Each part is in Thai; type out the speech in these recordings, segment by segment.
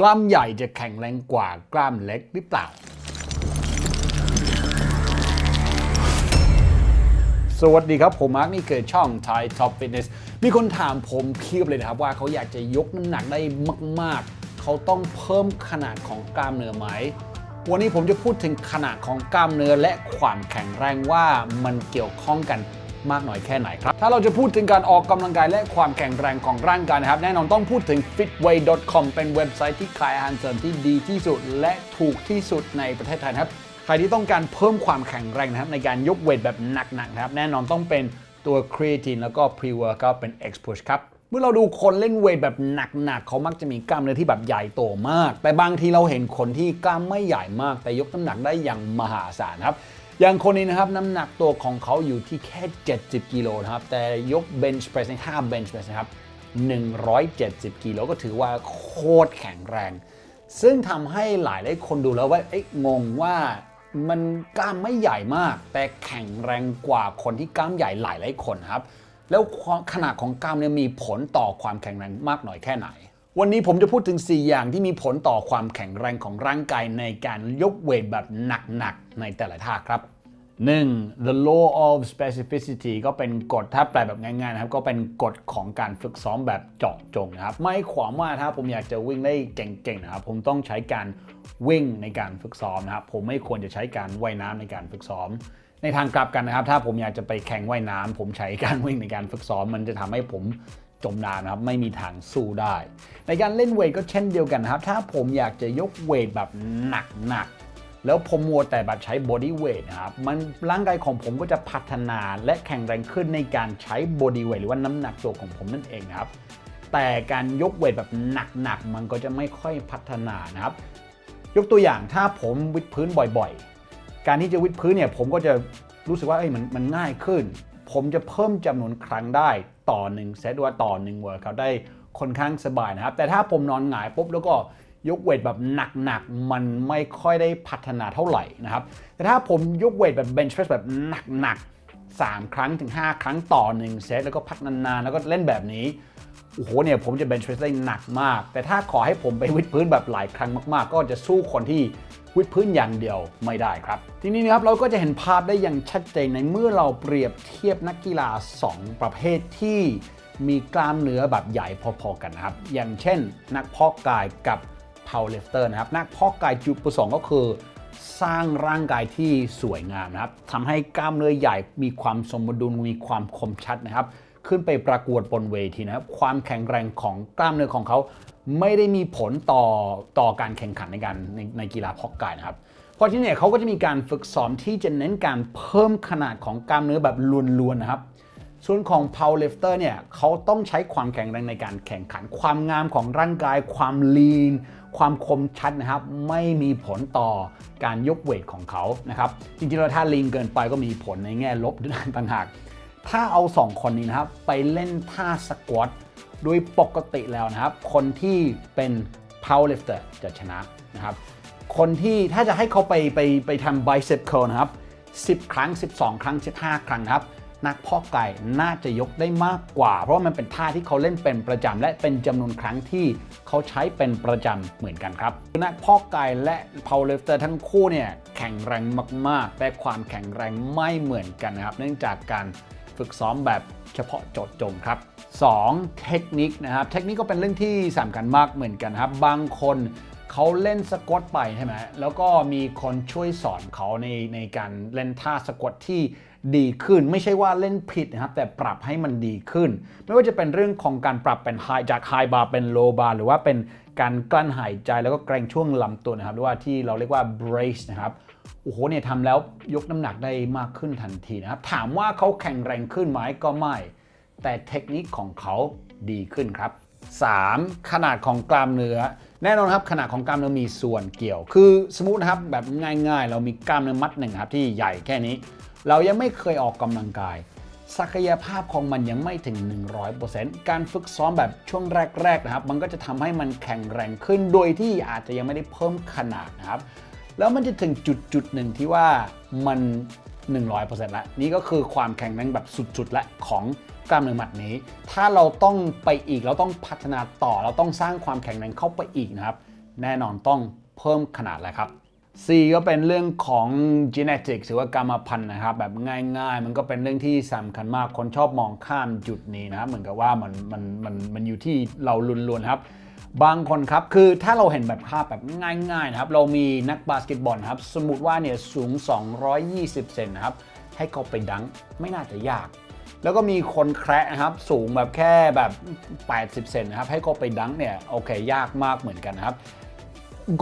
กล้ามใหญ่จะแข็งแรงกว่ากล้ามเล็กหรือเปล่า สวัสดีครับ ผมมาร์คนี่คือช่อง Thai Top Fitness มีคนถามผมเพียบเลยนะครับว่าเขาอยากจะยกน้ำหนักได้มาก ๆ เขาต้องเพิ่มขนาดของกล้ามเนื้อไหม วันนี้ผมจะพูดถึงขนาดของกล้ามเนื้อและความแข็งแรงว่ามันเกี่ยวข้องกัน มากน้อยแค่ไหนครับ ถ้าเราจะพูดถึงการออกกำลังกายและความแข็งแรงของร่างกายนะครับ แน่นอนต้องพูดถึง fitway.com เป็นเว็บไซต์ที่ขายอาหารเสริมที่ดีที่สุด และถูกที่สุดในประเทศไทยครับใครที่ต้องการเพิ่มความแข็งแรงนะครับในการยกเวทแบบหนักๆนะครับแน่นอนต้องเป็นตัวครี a ตินแล้วก็ pre-workout เป็น X push ครับเมื่อเราดูคนเล่นเวทแบบหนักๆเขามักจะมีกล้ามเนื้อที่แบบใหญ่โตมาก แต่บางทีเราเห็นคนที่กล้ามไม่ใหญ่มาก แต่ยกน้ำหนักได้อย่างมหาศาลครับ อย่างคนนี้นะครับ น้ำหนักตัวของเขาอยู่ที่แค่ 70 กิโลนะครับ แต่ยก bench press ในท่า bench press นะครับ 170 กิโลก็ถือว่าโคตรแข็งแรง ซึ่งทำให้หลายหลายคนดูแล้วว่าเอ๊ะงงว่ามันกล้ามไม่ใหญ่มาก แต่แข็งแรงกว่าคนที่กล้ามใหญ่หลายหลายคนครับ แล้วขนาดของกล้ามเนี่ยมีผลต่อความแข็งแรงมากน้อยแค่ไหน วันนี้ผมจะพูดถึง 4 อย่างที่มีผลต่อความแข็งแรงของร่างกายในการยกเวทแบบหนักๆ ในแต่ละท่าครับ 1. the law of specificity ก็เป็นกฎถ้าแปลแบบง่ายๆนะครับ ก็เป็นกฎของการฝึกซ้อมแบบเจาะจงนะครับ ไม่ความว่าถ้าผมอยากจะวิ่งได้เก่งๆนะครับ ผมต้องใช้การวิ่งในการฝึกซ้อมนะครับ ผมไม่ควรจะใช้การว่ายน้ำในการฝึกซ้อม ในทางกลับกันนะครับ ถ้าผมอยากจะไปแข่งว่ายน้ำผมใช้การวิ่งในการฝึกซ้อม มันจะทำให้ผม จมน้ำนะครับไม่มีทางสู้ได้ ในการเล่นเวทก็เช่นเดียวกันนะครับ ถ้าผมอยากจะยกเวทแบบหนักๆแล้วผมมัวแต่แบบใช้ body weight นะครับ มันร่างกายของผมก็จะพัฒนาและแข็งแรงขึ้นในการใช้ body weight หรือว่าน้ำหนักตัวของผมนั่นเองครับ แต่การยกเวทแบบหนักๆมันก็จะไม่ค่อยพัฒนานะครับ ยกตัวอย่างถ้าผมวิดพื้นบ่อยๆ การที่จะวิดพื้นเนี่ยผมก็จะรู้สึกว่าเอ้ยมันมันง่ายขึ้น ผมจะเพิ่มจำนวนครั้งได้ต่อหนึ่งเซตว่าต่อหนึ่งเวิร์กเขาได้ค่อนข้างสบายนะครับ แต่ถ้าผมนอนหงายปุ๊บแล้วก็ยกเวทแบบหนักๆ มันไม่ค่อยได้พัฒนาเท่าไหร่นะครับ แต่ถ้าผมยกเวทแบบเบนช์เพรสแบบหนักๆ 3 ครั้งถึง 5 ครั้งต่อ 1 เซตแล้วก็พักนานๆ แล้วก็เล่นแบบนี้ โอ้โหเนี่ยผมจะเบนช์เพรสได้หนักมาก แต่ถ้าขอให้ผมไปวิดพื้นแบบหลายครั้งมากๆ ก็จะสู้คนที่ วิดพื้นอย่างเดียวไม่ได้ครับ ทีนี้นะครับเราก็จะเห็นภาพได้อย่างชัดเจนในเมื่อเราเปรียบเทียบนักกีฬา 2 ประเภทที่มีกล้ามเนื้อแบบใหญ่พอๆกันนะครับ อย่างเช่น นักเพาะกายกับ powerlifter นะครับ นักเพาะกายจุดประสงค์ก็คือ สร้างร่างกายที่สวยงามนะครับทำให้กล้ามเนื้อใหญ่มีความสมดุลมีความคมชัดนะครับ ขึ้นไปประกวดบนเวทีนะครับความแข็งแรงของกล้ามเนื้อของเขาไม่ได้มีผลต่อต่อการแข่งขันในการในในกีฬาเพาะกายนะครับเพราะที่นี่เขาก็จะมีการฝึกซ้อมที่จะเน้นการเพิ่มขนาดของกล้ามเนื้อแบบล้วนๆนะครับ ส่วนของ powerlifter เนี่ยเขาต้องใช้ความแข็งแรงในการแข่งขัน ความงามของร่างกาย ความลีนความคมชัดนะครับ ไม่มีผลต่อการยกเวทของเขานะครับ จริงๆแล้วถ้าลีนเกินไปก็มีผลในแง่ลบด้วยต่างหาก ถ้าเอา 2 คนนี้นะครับ ไปเล่นท่าสควอตโดยปกติแล้วนะครับ คนที่เป็น powerlifter จะชนะนะครับ คนที่ถ้าจะให้เขาไปไปไปทำ bicep curl นะครับ 10 ครั้ง 12 ครั้ง 15 ครั้งนะครับ นักเพาะกายน่าจะยกได้มากกว่า เพราะว่ามันเป็นท่าที่เขาเล่นเป็นประจำและเป็นจำนวนครั้งที่เขาใช้เป็นประจำเหมือนกันครับนักเพาะกายและ powerlifter ทั้งคู่เนี่ยแข็งแรงมาก ๆ แต่ความแข็งแรงไม่เหมือนกันนะครับ เนื่องจากการ ฝึกซ้อมแบบเฉพาะเจาะจงครับ 2. เทคนิคนะครับเทคนิคก็เป็นเรื่องที่สำคัญมากเหมือนกันครับ บางคนเขาเล่นสควอตไปใช่ไหมแล้วก็มีคนช่วยสอนเขาในในการเล่นท่าสควอตที่ดีขึ้น ไม่ใช่ว่าเล่นผิดนะครับ แต่ปรับให้มันดีขึ้น ไม่ว่าจะเป็นเรื่องของการปรับเป็นไฮจากไฮบาร์เป็นโลบาร์หรือว่าเป็น การกลั้นหายใจแล้วก็เกรงช่วงลำตัวนะครับ หรือว่าที่เราเรียกว่า brace นะครับโอ้โหเนี่ยทำแล้วยกน้ำหนักได้มากขึ้นทันทีนะครับ ถามว่าเขาแข็งแรงขึ้นไหมก็ไม่ แต่เทคนิคของเขาดีขึ้นครับ 3. ขนาดของกล้ามเนื้อ แน่นอนครับขนาดของกล้ามเนื้อมีส่วนเกี่ยว คือสมมตินะครับแบบง่ายๆ เรามีกล้ามเนื้อมัดหนึ่งครับที่ใหญ่แค่นี้ เรายังไม่เคยออกกำลังกาย ศักยภาพของมันยังไม่ถึง 100%การฝึกซ้อมแบบช่วงแรกๆนะครับ มันก็จะทำให้มันแข็งแรงขึ้นโดยที่อาจจะยังไม่ได้เพิ่มขนาดนะครับ แล้วมันจะถึงจุดจุดหนึ่งที่ว่ามัน 100%ละนี่ก็คือความแข็งแรงแบบสุดๆและของกล้ามเนื้อหมัดนี้ ถ้าเราต้องไปอีกเราต้องพัฒนาต่อ เราต้องสร้างความแข็งแรงเข้าไปอีกนะครับ แน่นอนต้องเพิ่มขนาดแหละครับ C ก็เป็นเรื่องของ genetics หรือว่ากรรมพันธุ์นะครับ แบบง่ายๆ มันก็เป็นเรื่องที่สำคัญมากคนชอบมองข้ามจุดนี้นะครับเหมือนกับว่ามันมันมันมันอยู่ที่เราล้วนๆครับ บางคนครับ คือถ้าเราเห็นแบบภาพแบบง่ายๆนะครับ เรามีนักบาสเกตบอลครับ สมมติว่าเนี่ยสูง 220 เซนนะครับ ให้เขาไปดังไม่น่าจะยาก แล้วก็มีคนแคระนะครับ สูงแบบแค่แบบ 80 เซนนะครับ ให้เขาไปดังเนี่ยโอเคยากมากเหมือนกันนะครับ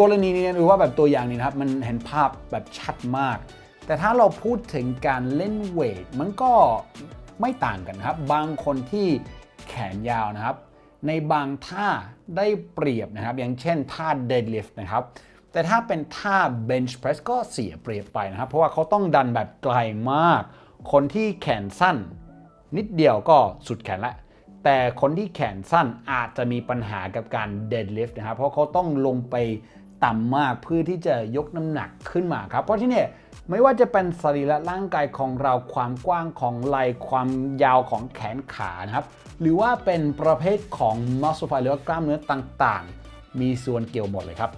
กรณีนี้หรือว่าแบบตัวอย่างนี้นะครับ มันเห็นภาพแบบชัดมาก แต่ถ้าเราพูดถึงการเล่นเวท มันก็ไม่ต่างกันครับ บางคนที่แขนยาวนะครับ ในบางท่าได้เปรียบนะครับ อย่างเช่นท่า deadlift นะครับ แต่ถ้าเป็นท่า bench press ก็เสียเปรียบไปนะครับ เพราะว่าเขาต้องดันแบบไกลมาก คนที่แขนสั้น นิดเดียวก็สุดแขนละ แต่คนที่แขนสั้นอาจจะมีปัญหากับการ deadlift นะครับเพราะเขาต้องลงไปต่ำมากเพื่อที่จะยกน้ำหนักขึ้นมาครับ เพราะที่นี่ไม่ว่าจะเป็นสรีระร่างกายของเราความกว้างของไหล่ความยาวของแขนขานะครับ หรือว่าเป็นประเภทของ muscle fiber หรือว่ากล้ามเนื้อต่างๆ มีส่วนเกี่ยวหมดเลยครับ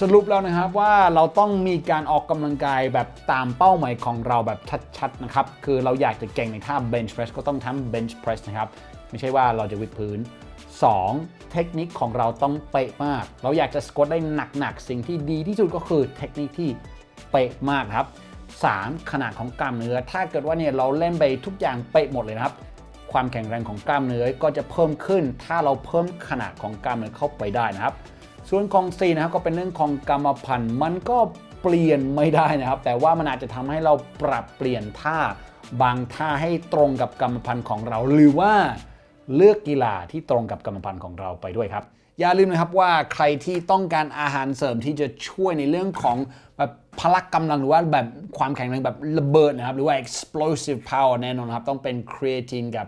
สรุปแล้วนะครับว่าเราต้องมีการออกกำลังกายแบบตามเป้าหมายของเราแบบชัดๆนะครับ คือเราอยากจะเก่งในท่า bench press ก็ต้องทำ bench press นะครับ ไม่ใช่ว่าเราจะวิดพื้น 2. เทคนิคของเราต้องเป๊ะมาก เราอยากจะสควอตได้หนักๆ สิ่งที่ดีที่สุดก็คือเทคนิคที่เป๊ะมากครับ 3. ขนาดของกล้ามเนื้อ ถ้าเกิดว่าเนี่ยเราเล่นไปทุกอย่างเป๊ะหมดเลยนะครับ ความแข็งแรงของกล้ามเนื้อก็จะเพิ่มขึ้น ถ้าเราเพิ่มขนาดของกล้ามเนื้อเข้าไปได้นะครับ ส่วนของ C นะครับก็เป็นเรื่องของกรรมพันธุ์ มันก็เปลี่ยนไม่ได้นะครับ แต่ว่ามันอาจจะทำให้เราปรับเปลี่ยนท่าบางท่าให้ตรงกับกรรมพันธุ์ของเราหรือว่า เลือกกีฬาที่ตรงกับกรรมพันของเราไปด้วยครับ อย่าลืมนะครับว่าใครที่ต้องการอาหารเสริมที่จะช่วยในเรื่องของแบบพละกำลังหรือว่าแบบความแข็งแรงแบบระเบิดนะครับ หรือว่า explosive power แน่นอนครับ ต้องเป็น creatine กับ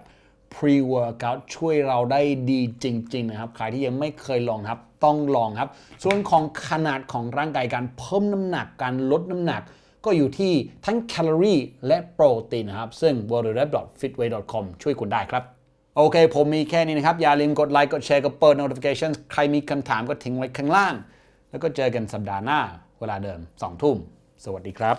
pre-workout ช่วยเราได้ดีจริง ๆ นะครับ ใครที่ยังไม่เคยลองครับ ต้องลองครับ ส่วนของขนาดของร่างกายการเพิ่มน้ำหนักการลดน้ำหนักก็อยู่ที่ทั้งแคลอรี่และโปรตีนนะครับ ซึ่ง w w w f i t w a y c o m ช่วยคุณได้ครับ โอเค ผมมีแค่นี้นะครับ อย่าลืมกดไลค์กดแชร์กดเปิด notification ใครมีคำถามก็ทิ้งไว้ข้างล่าง แล้วก็เจอกันสัปดาห์หน้า เวลาเดิม 2 ทุ่ม สวัสดีครับ